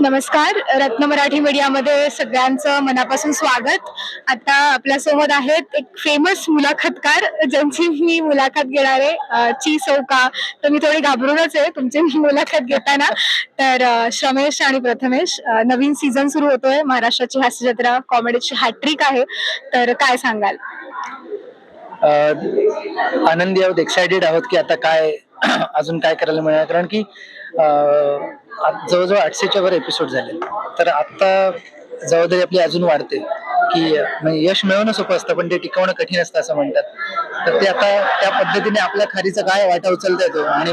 नमस्कार. रत्न मराठी मीडियामध्ये सगळ्यांचं मनापासून स्वागत. आता आपल्यासोबत आहेत एक फेमस मुलाखतकार ज्यांची मी मुलाखत घेणार आहे. ची सौका तर मी थोडी घाबरूनच आहे तुमची मुलाखत घेताना. तर श्रमेश आणि प्रथमेश नवीन सीझन सुरू होतोय. महाराष्ट्राची हास्य जत्रा कॉमेडीची हॅट्रिक आहे. तर काय सांगाल? आनंदी आहोत एक्सायटेड आहोत की आता काय अजून काय करायला मिळणार? कारण की जवळजवळ आठशेच्या वर एपिसोड झाले. तर आता जबाबदारी आपली अजून वाढते की म्हणजे यश मिळवणं सोपं असतं पण ते टिकवणं कठीण असतं असं म्हणतात. तर ते आता त्या पद्धतीने आपल्या खारीचा काय वाटा उचलता येतो? आणि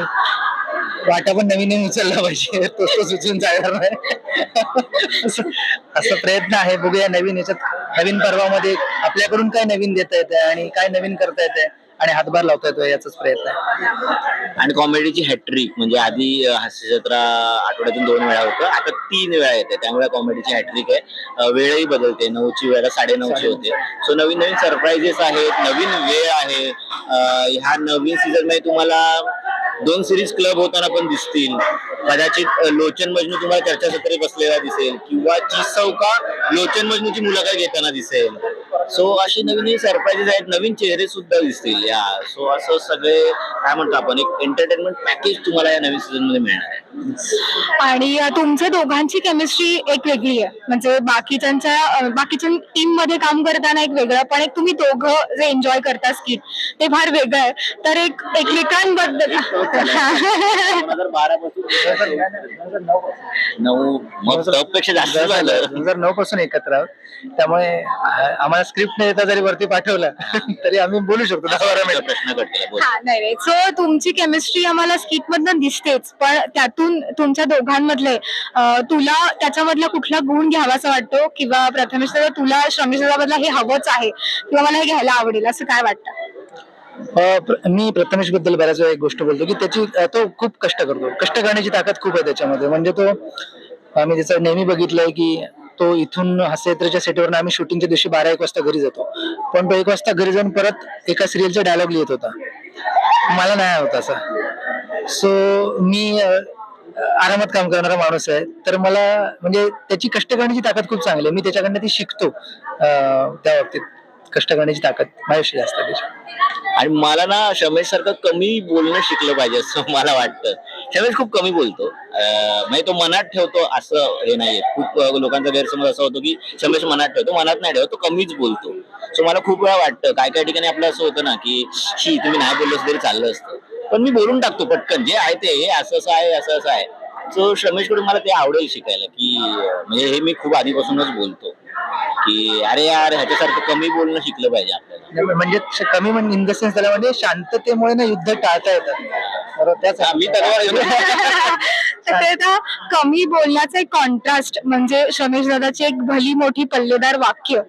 वाटा पण नवीन नवीन उचलला पाहिजे. तोच तोच उचलून जाणार नाही. असं असं प्रयत्न आहे. बघूया नवीन याच्यात नवीन पर्वामध्ये आपल्याकडून काय नवीन देता येते आणि काय नवीन करता येते आणि हातभार लावता येतो याचाच प्रयत्न आहे. आणि कॉमेडीची हॅट्रिक म्हणजे आधी हास्य जत्रा आठवड्यातून दोन वेळा होतं आता तीन वेळा येते त्यामुळे कॉमेडीची हॅट्रिक आहे. वेळही बदलते नऊची वेळा साडे नऊची होते. सो नवीन नवीन सरप्राईजेस आहेत नवीन वेळ आहे. ह्या नवीन सीझनमध्ये तुम्हाला दोन सिरीज क्लब होताना पण दिसतील. कदाचित लोचन मजनू तुम्हाला चर्चासत्री बसलेला दिसेल किंवा चीज चौका लोचन मजनूची मुलाखत घेताना दिसेल. सो अशी नवीन सरप्राईजेस आहेत. नवीन चेहरे सुद्धा दिसतील. या सो असं सगळे काय म्हणतो आपण एक एंटरटेनमेंट पॅकेज तुम्हाला या नवीन सीझनमध्ये मिळणार आहे. आणि तुमच्या दोघांची केमिस्ट्री एक वेगळी आहे. म्हणजे बाकीच्यांच्या बाकीच्या टीममध्ये काम करताना एक वेगळं पण एक तुम्ही दोघं जे एन्जॉय करता स्किट ते फार वेगळं आहे. तर एक एकमेकांबद्दल दोन हजार बारा पासून. नऊ मग पेक्षा जास्त झालं. दोन हजार नऊ पासून एकत्र आहोत. त्यामुळे आम्हाला स्क्रिप्ट नाही येता जरी वरती पाठवला तरी आम्ही बोलू शकतो दहा बारा मिनिट प्रश्न हा नाही नाही. सो तुमची केमिस्ट्री आम्हाला स्किट मधनं दिसतेच. पण त्यातून तुमच्या दोघांमधले अ, तुला त्याच्यामधला कुठला गुण घ्यावासा वाटतो? किंवा प्रथमेश दादा, तुला श्रमेश हे हवंच आहे? किंवा मला हे घ्यायला आवडेल असं काय वाटतं? मी प्रथमेशबद्दल बऱ्याच वेळा एक गोष्ट बोलतो की त्याची तो खूप कष्ट करतो. कष्ट करण्याची ताकद खूप आहे त्याच्यामध्ये. म्हणजे तो आम्ही त्याचं नेहमी बघितलंय की तो इथून हास्ययात्रेच्या सेटवर आम्ही शूटिंगच्या दिवशी बारा एक वाजता घरी जातो. पण तो एक वाजता घरी जाऊन परत एका सिरियलचा डायलॉग लिहित होता. मला नाही होता असं. सो मी आरामात काम करणारा माणूस आहे. तर मला म्हणजे त्याची कष्ट करण्याची ताकद खूप चांगली आहे. मी त्याच्याकडनं ती शिकतो त्या बाबतीत. कष्ट करण्याची ताकद माझ्याशी जास्त त्याची आणि मला ना शमेश सारखं कमी बोलणं शिकलं पाहिजे असं मला वाटतं. शमेश खूप कमी बोलतो. अं, म्हणजे तो मनात ठेवतो असं हे नाहीये. खूप लोकांचा गैरसमज असा होतो की शमेश मनात ठेवतो मनात नाही ठेवतो तो कमीच बोलतो. सो मला खूप वेळा वाटतं काय काय ठिकाणी आपलं असं होतं ना की शी तुम्ही नाही बोललं तरी चाललं असतं. पण मी बोलून टाकतो पटकन जे आहे ते हे असं असं आहे असं असं आहे. सो शमेशकडून मला ते आवडेल शिकायला की म्हणजे हे मी खूप आधीपासूनच बोलतो. की अरे यार ह्याच्यासारखं कमी बोलणं शिकलं पाहिजे आपल्याला. म्हणजे श- कमी म्हणजे इन द सेन्स त्याला म्हणजे शांततेमुळे ना युद्ध टाळता येतात. बरोबर त्याच मी तलवार घेऊन तर ते आता कमी बोलण्याचं एक कॉन्ट्रास्ट म्हणजे शमेश दादाची एक भली मोठी पल्लेदार वाक्य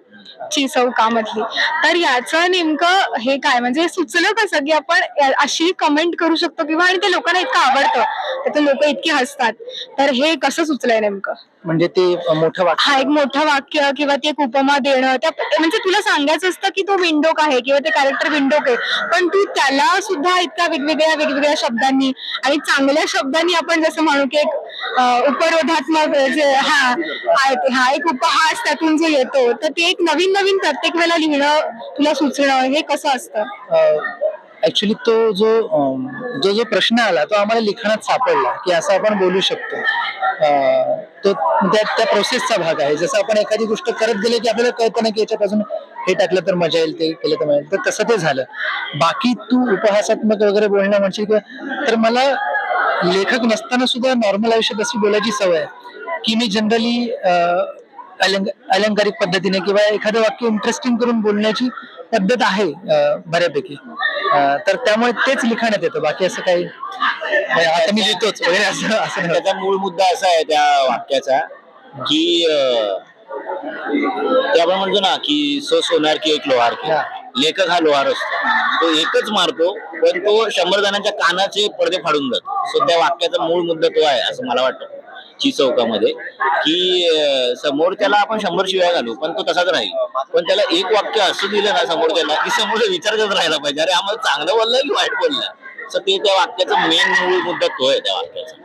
ची चौकामधली. तर याचं नेमकं हे काय? म्हणजे सुचलं कसं की आपण या- अशी कमेंट करू शकतो किंवा आणि ते लोकांना इतकं आवडतं. तर ते लोक इतके हसतात. तर हे कसं सुचलंय नेमकं? म्हणजे ते मोठं वाक्य? हा एक मोठं वाक्य किंवा ती एक उपमा देणं त्या म्हणजे तुला सांगायचं असतं की तो विंडोक आहे किंवा ते कॅरेक्टर विंडोक आहे. पण तू त्याला सुद्धा इतक्या वेगवेगळ्या वेगवेगळ्या शब्दांनी आणि चांगल्या शब्दांनी आपण जसं म्हणू की एक उपरोधात्मक जे हा आहे हा एक उपहास त्यातून जो येतो तर ते एक नवीन नवीन प्रत्येक वेळेला लिहिणं तुला सुचणं हे कसं असतं? ऍक्च्युली तो जो जो जो प्रश्न आला तो आम्हाला लिखाणात सापडला की असं आपण बोलू शकतो. तो त्या त्या प्रोसेसचा भाग आहे. जसं आपण एखादी गोष्ट करत गेले की आपल्याला कळतं नाही की याच्यात अजून हे टाकलं तर मजा येईल ते केलं तर मजा येईल तर तसं ते झालं. बाकी तू उपहासात्मक वगैरे बोलणं म्हणशील किंवा तर मला लेखक नसताना सुद्धा नॉर्मल आयुष्यात अशी बोलायची सवय आहे की मी जनरली अलंक अलंकारिक पद्धतीने किंवा एखादं वाक्य इंटरेस्टिंग करून बोलण्याची पद्धत आहे बऱ्यापैकी. तर त्यामुळे तेच लिखाणात येतं. बाकी असं काही आता मी लिहितोच वगैरे असं असं. त्याचा मूळ मुद्दा असा आहे त्या वाक्याचा की ते आपण म्हणतो ना की सो सोनार की एक लोहार की. लेखक हा लोहार असतो. तो एकच मारतो पण तो शंभर जणांच्या कानाचे पडदे फाडून जातो. सो त्या वाक्याचा मूळ मुद्दा तो आहे असं मला वाटतं. ची चौकामध्ये की समोर त्याला आपण शंभर शिवाय घालू पण तो तसाच राहील. पण त्याला एक वाक्य असं दिलं ना समोरच्याला की समोर विचार करत राहायला पाहिजे. अरे आम्हाला चांगलं बोललं की वाईट बोललं? सो ते त्या वाक्याचा मेन मूळ मुद्दा तो आहे त्या वाक्याचा.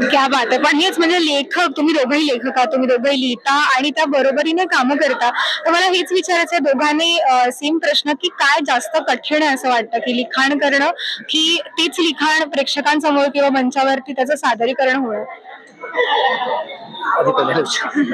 क्या बात आहे. पण हेच म्हणजे लेखक तुम्ही दोघंही लेखक आहात तुम्ही दोघंही लिहिता आणि त्या बरोबरीने कामं करता. तर मला हेच विचारायचं आहे दोघांनी सेम प्रश्न की काय जास्त कठीण आहे असं वाटतं की लिखाण करणं की तेच लिखाण प्रेक्षकांसमोर किंवा मंचावरती त्याचं सादरीकरण होणं?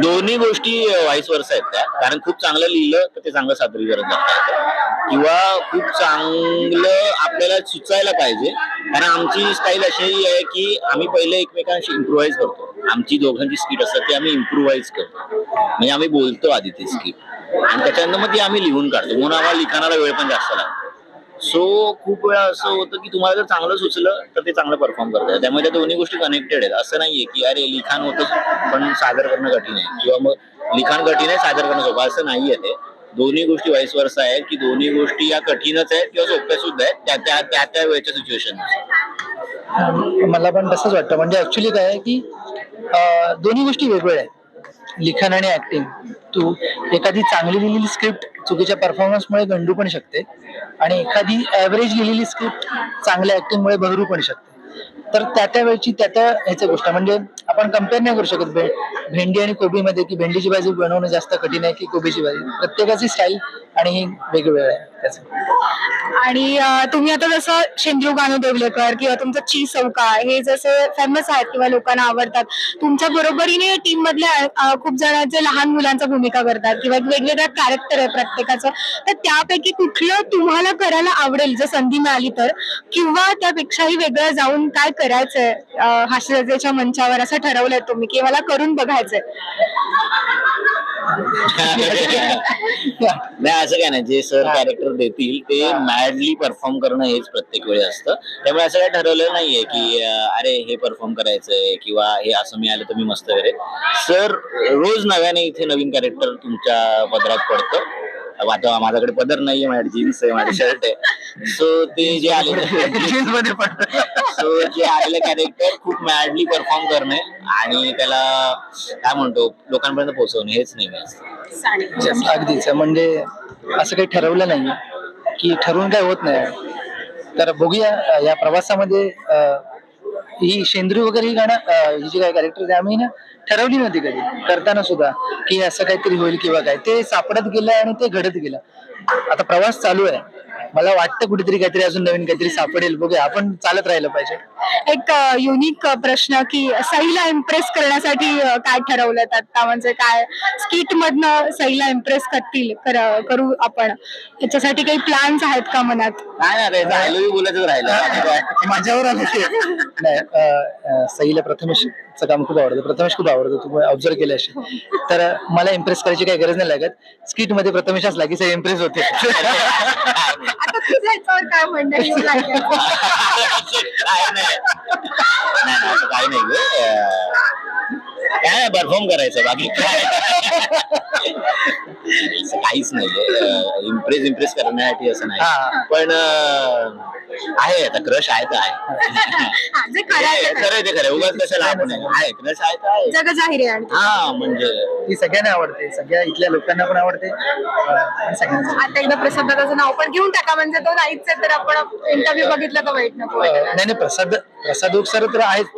दोन्ही गोष्टी वाईस वर्ष आहेत त्या. कारण खूप चांगलं लिहिलं तर ते चांगलं सादरीकरण करता येतं किंवा खूप चांगलं आपल्याला सुचायला पाहिजे. कारण आमची स्टाईल अशी आहे की आम्ही पहिले एकमेकांशी इम्प्रुव्हाइज करतो. आमची दोघांची स्किट असतात ती आम्ही इम्प्रुव्हाइज करतो. म्हणजे आम्ही बोलतो आधी ती स्किट आणि त्याच्यानंतर मग ती आम्ही लिहून काढतो. म्हणून आम्हाला लिखाणाला वेळ पण जास्त लागतो. सो खूप वेळा असं होतं की तुम्हाला जर चांगलं सुचलं तर ते चांगलं परफॉर्म करतात. त्यामुळे त्या दोन्ही गोष्टी कनेक्टेड आहेत. असं नाहीये की अरे लिखाण होतं पण सादर करणं कठीण आहे. किंवा मग लिखाण कठीण आहे सादर करणं सोपं असं नाहीये ते. दोन्ही गोष्टी वाईस वर्ष आहेत की दोन्ही गोष्टी या कठीणच आहेत किंवा सोप्या सुद्धा आहेत. त्या त्या त्या त्या वेळेच्या सिच्युएशन मला पण तसंच वाटतं. म्हणजे ऍक्च्युली काय आहे की दोन्ही गोष्टी वेगवेगळ्या आहेत. लिखाण आणि ऍक्टिंग तू एखादी चांगली लिहिलेली स्क्रिप्ट चुकीच्या परफॉर्मन्समुळे गंडू पण शकते आणि एखादी ऍव्हरेज लिहिलेली स्क्रिप्ट चांगल्या ऍक्टिंगमुळे बहरू पण शकते. तर त्या त्या वेळची त्या त्या ह्याच्या गोष्ट. म्हणजे आपण कंपेअर नाही करू शकत भे भेंडी आणि कोबीमध्ये की भेंडीची भाजी बनवणं जास्त कठीण आहे की कोबीची भाजी. प्रत्येकाची स्टाईल आणि ही वेगवेगळं आहे. आणि तुम्ही आता जसं शेंद्रू गाणू देवलेकर किंवा तुमचं ची चौका हे जसे फेमस आहेत किंवा लोकांना आवडतात तुमच्या बरोबरीने टीम मधल्या खूप जण जे लहान मुलांचा भूमिका करतात किंवा वेगवेगळ्या कॅरेक्टर आहे प्रत्येकाचं तर त्यापैकी कुठलं तुम्हाला करायला आवडेल जर संधी मिळाली तर? किंवा त्यापेक्षाही वेगळं जाऊन काय करायचंय अं, मंचावर असं ठरवलंय तुम्ही की मला करून बघायचंय? नाही असं काय नाही. जे सर कॅरेक्टर देतील ते मॅडली परफॉर्म करणं हेच प्रत्येक वेळी असतं. त्यामुळे असं काय ठरवलेलं नाहीये की अं, अरे हे परफॉर्म करायचंय किंवा हे असं मिळालं तर मी मस्त करेन. सर रोज नव्याने इथे नवीन कॅरेक्टर तुमच्या पदरात पडतं. आता माझ्याकडे पदर नाहीये माझ्या जीन्स आहे माझे शर्ट आहे. सो ते जे आले Jeans मध्ये पण सो जे आलेलं कॅरेक्टर खूप मॅडली परफॉर्म करणे आणि त्याला काय म्हणतो लोकांपर्यंत पोहोचवणे हेच Yes, अगदीच. म्हणजे असं काही ठरवलं नाही की ठरवून काय होत नाही. तर बघूया या प्रवासामध्ये ही शेंद्री वगैरे ही गाणं ही जी काय कॅरेक्टर आम्ही ना ठरवली नव्हती कधी. करताना सुद्धा की असं काहीतरी होईल किंवा काय. ते सापडत गेलं आणि ते घडत गेलं. आता प्रवास चालू आहे. मला वाटतं कुठेतरी काहीतरी अजून नवीन काहीतरी सापडेल. बघूया. आपण चालत राहिलं पाहिजे. एक युनिक प्रश्न की सईला इम्प्रेस करण्यासाठी काय ठरवलं आता म्हणजे काय स्किट मधनं सईला इम्प्रेस करतील कर- आपण? त्याच्यासाठी काही प्लॅन्स आहेत का मनात? काय नाही राहिलं. बोलायचं राहिलं. माझ्यावर नाही सईला प्रथमेशचं काम खूप आवडतं. प्रथमेश खूप आवडतं. तुम्ही ऑब्झर्व केलं असेल. तर मला इम्प्रेस करायची काही गरज नाही लागत. स्किटमध्ये प्रथमेश असला की सई इम्प्रेस होते. आता तुझ्या याच्यावर काय म्हणणं आहे? येऊ लागलं. काय नाही नाही, नाही, असं काही नाही ग. काय नाही परफॉर्म करायचं बाकी काय असं काहीच नाही इम्प्रेस इम्प्रेस करण्यासाठी असं हा. नाही पण आहे आता क्रश आहे तर आहे. हा. खरं आहे ते खरं उगाच कशाला आपण आहे क्रश आहे तर आहे. जग जाहीर आहे. हा म्हणजे. ती सगळ्यांना आवडते. सगळ्या इथल्या लोकांना पण आवडते. आणि सगळ्यांना. आता एकदा प्रसाद दादाचं नाव पण घेऊन टाका. म्हणजे तो नाहीच आहे तर आपण इंटरव्ह्यू बघितलं तर वाईट नको नाही नाही प्रसाद प्रसाद ओक सर तर आहेत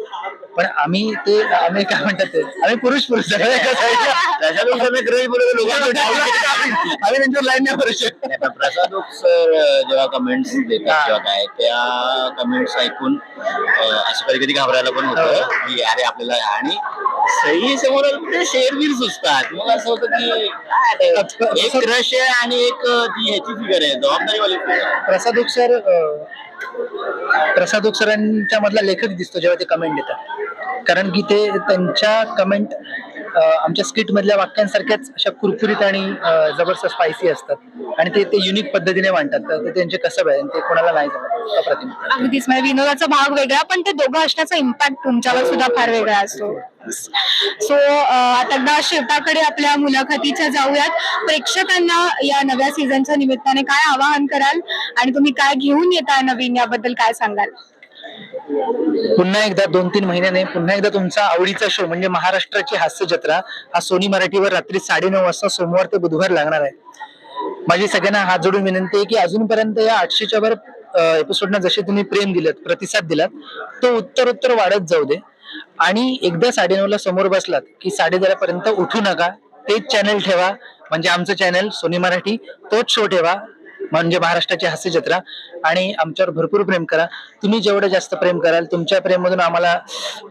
पण आम्ही ते आम्ही काय म्हणतात ते आम्ही पुरुष पुरुष. त्याच्यापेक्षा मी बोलतो लोकांना आम्ही त्यांच्यावर लाईन नाही करू शकत नाही, पण प्रसाद सर जेव्हा कमेंट्स देतात हा. किंवा काय त्या कमेंट्स ऐकून अं, असं कधी कधी घाबरायला पण होतं हो. की अरे आपल्याला आणि सही समोर आलं की ते शेरवीर सुचतात मग असं होतं की काय आता, एक क्रश आहे आणि एक अं, ती ह्याची फिगर आहे जबाबदारीवाली फिगर प्रसाद अं, प्रसाद ओक सरांच्या मधला लेखक दिसतो जेव्हा ते कमेंट देतात कारण की ते त्यांच्या कमेंट आमच्या स्किट मधल्या वाक्यांसारख्याच अशा कुरकुरीत आणि जबरदस्त स्पायसी असतात. आणि ते ते युनिक पद्धतीने मांडतात. तर ते त्यांचे कसब आहे ते कोणाला नाही जमत प्रतिमा. अगदीच. म्हणजे विनोदाचा भाग वेगळा पण ते दोघं असण्याचा इम्पॅक्ट तुमच्यावर सुद्धा फार वेगळा असतो. सो आता एकदा शेवटाकडे आपल्या मुलाखतीच्या जाऊयात. प्रेक्षकांना या नव्या सीझनच्या निमित्ताने काय आवाहन कराल? आणि तुम्ही काय घेऊन येताय नवीन? याबद्दल काय सांगाल? पुन्हा एकदा दोन तीन महिन्याने पुन्हा एकदा तुमचा आवडीचा शो म्हणजे महाराष्ट्राची हास्य जत्रा हा सोनी मराठीवर रात्री साडेनऊ वाजता सोमवार ते बुधवार लागणार आहे. माझी सगळ्यांना हात जोडून विनंती आहे की अजूनपर्यंत या आठशेच्या वर एपिसोडना जसे तुम्ही प्रेम दिलं प्रतिसाद दिलात तो उत्तर उत्तर वाढत जाऊ दे. आणि एकदा साडेनऊला समोर बसलात की साडे पर्यंत उठू नका तेच चॅनल ठेवा म्हणजे आमचं चॅनल सोनी मराठी तोच शो ठेवा. म्हणजे महाराष्ट्राची हास्य जत्रा. आणि आमच्यावर भरपूर प्रेम करा. तुम्ही जेवढं जास्त प्रेम कराल तुमच्या प्रेममधून आम्हाला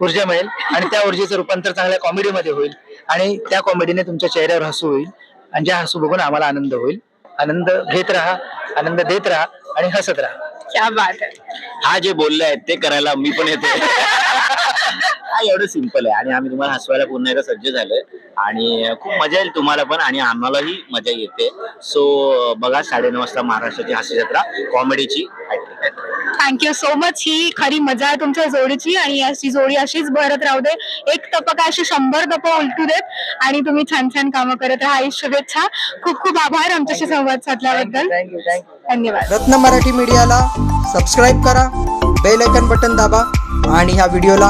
ऊर्जा मिळेल आणि त्या ऊर्जेचं रूपांतर चांगल्या कॉमेडीमध्ये होईल. आणि त्या कॉमेडीने तुमच्या चेहऱ्यावर हसू होईल आणि ज्या हसू बघून आम्हाला आनंद होईल. आनंद घेत राहा आनंद देत राहा आणि हसत राहा. क्या बात आहे हा जे बोलले आहेत ते करायला मी पण येतो. हा एवढं सिंपल आहे. आणि आम्ही तुम्हाला हसवायला पुन्हा एकदा सज्ज झालोय. आणि खूप मजा येईल तुम्हाला पण आणि आम्हालाही मजा येते. सो बघा साडेनऊ वाजता महाराष्ट्राची हास्य जत्रा कॉमेडीची थँक्यू सो मच ही खरी मजा आहे तुमच्या जोडीची आणि अशी जोडी अशीच भरत राहू दे. एक तप काय अशी शंभर तप उलटू देत आणि तुम्ही छान छान कामं करत राहा. ही शुभेच्छा. खूप खूप आभार आमच्याशी संवाद साधल्याबद्दल. थँक्यू थँक्यू धन्यवाद. रत्न मराठी मीडियाला सबस्क्राईब करा बेल आयकन बटन दाबा आणि ह्या व्हिडिओला